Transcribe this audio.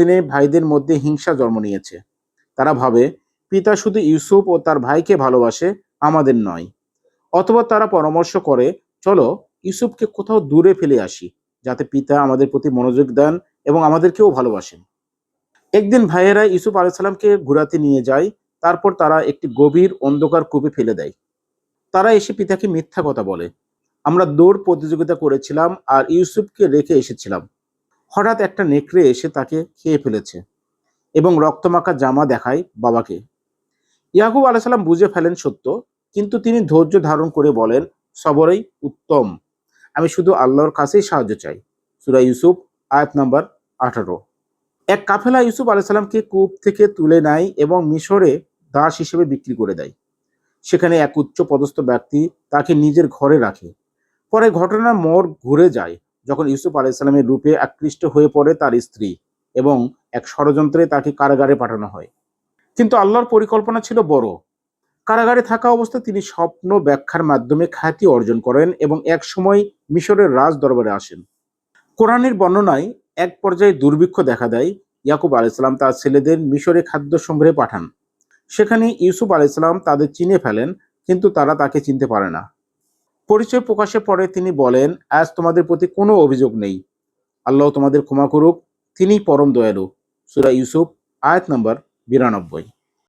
দিনে ভাইদের মধ্যে হিংসা জন্ম নিয়েছে। তারা ভাবে, পিতা শুধু ইউসুফ ও তার ভাইকে ভালোবাসে, আমাদের নয়। অথবা তারা পরামর্শ করে, চলো ইউসুফকে কোথাও দূরে ফেলে আসি, যাতে পিতা আমাদের প্রতি মনোযোগ দেন এবং আমাদেরকেও ভালোবাসেন। একদিন ভাইয়েরা ইউসুফ আলাইসাল্লামকে ঘুরাতে নিয়ে যায়, তারপর তারা একটি গভীর অন্ধকার কূপে ফেলে দেয়। তারা এসে পিতাকে মিথ্যা কথা বলে, আমরা দৌড় প্রতিযোগিতা করেছিলাম আর ইউসুফকে রেখে এসেছিলাম। হঠাৎ একটা নেকড়ে এসে তাকে খেয়ে ফেলেছে এবং রক্তমাখা জামা দেখায় বাবাকে। ইয়াকুব আলাইসাল্লাম বুঝে ফেলেন সত্য, কিন্তু তিনি ধৈর্য ধারণ করে বলেন, সবরই উত্তম। আমি শুধু আল্লাহর কাছেই সাহায্য চাই। সুরা ইউসুফ, আয়াত নাম্বার আঠারো। এক কাফেলা ইউসুফ আলাইসাল্লামকে কূপ থেকে তুলে নেয় এবং মিশরে দাস হিসেবে বিক্রি করে দেয়। সেখানে এক উচ্চ পদস্থ ব্যক্তি তাকে নিজের ঘরে রাখে। পরে ঘটনার মোড় ঘুরে যায়। যখন ইউসুফ আলাইসাল্লামের রূপে আকৃষ্ট হয়ে পড়ে তার স্ত্রী এবং এক ষড়যন্ত্রে তাকে কারাগারে পাঠানো হয়। কিন্তু আল্লাহর পরিকল্পনা ছিল বড়। কারাগারে থাকা অবস্থায় তিনি স্বপ্ন ব্যাখ্যার মাধ্যমে খ্যাতি অর্জন করেন এবং এক সময় মিশরের রাজ দরবারে আসেন। কোরআনের বর্ণনায় এক পর্যায়ে দুর্ভিক্ষ দেখা দেয়। ইয়াকুব আলাইসাল্লাম তার ছেলেদের মিশরে খাদ্য সংগ্রহে পাঠান। সেখানে ইউসুফ আলাইসাল্লাম তাদের চিনে ফেলেন, কিন্তু তারা তাকে চিনতে পারে না। পরিচয় প্রকাশের পরে তিনি বলেন, আজ তোমাদের প্রতি কোনো অভিযোগ নেই। আল্লাহ তোমাদের ক্ষমা করুক। তিনি পরম দয়ালু। সুরা ইউসুফ, আয়াত নম্বর বিরানব্বই।